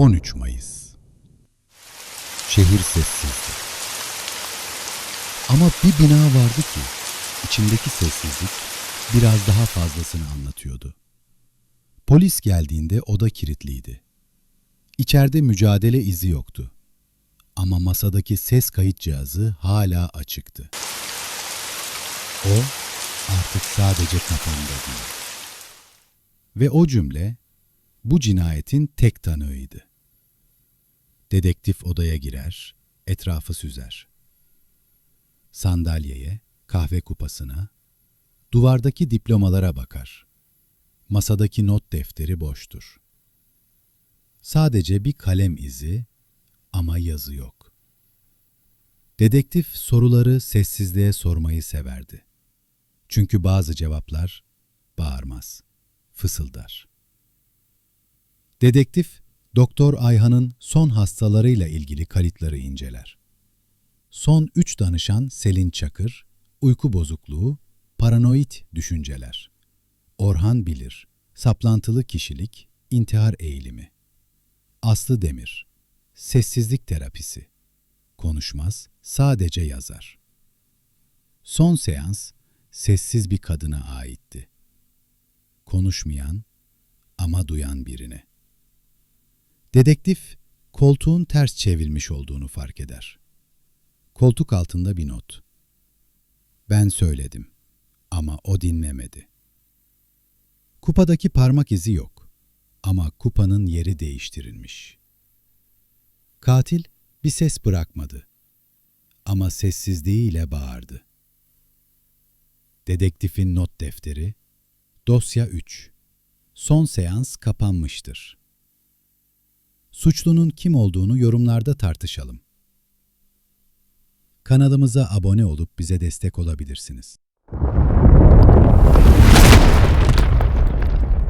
13 Mayıs Şehir sessizdi. Ama bir bina vardı ki içindeki sessizlik biraz daha fazlasını anlatıyordu. Polis geldiğinde oda kilitliydi. İçeride mücadele izi yoktu. Ama masadaki ses kayıt cihazı hala açıktı. O artık sadece kafamda değil. Ve o cümle bu cinayetin tek tanığıydı. Dedektif odaya girer, etrafı süzer. Sandalyeye, kahve kupasına, duvardaki diplomalara bakar. Masadaki not defteri boştur. Sadece bir kalem izi ama yazı yok. Dedektif soruları sessizliğe sormayı severdi. Çünkü bazı cevaplar bağırmaz, fısıldar. Dedektif, Doktor Ayhan'ın son hastalarıyla ilgili kayıtları inceler. Son üç danışan Selin Çakır, uyku bozukluğu, paranoid düşünceler. Orhan Bilir, saplantılı kişilik, intihar eğilimi. Aslı Demir, sessizlik terapisi. Konuşmaz, sadece yazar. Son seans, sessiz bir kadına aitti. Konuşmayan ama duyan birine. Dedektif, koltuğun ters çevrilmiş olduğunu fark eder. Koltuk altında bir not. Ben söyledim ama o dinlemedi. Kupadaki parmak izi yok ama kupanın yeri değiştirilmiş. Katil bir ses bırakmadı ama sessizliğiyle bağırdı. Dedektifin not defteri, dosya 3. Son seans kapanmıştır. Suçlunun kim olduğunu yorumlarda tartışalım. Kanalımıza abone olup bize destek olabilirsiniz.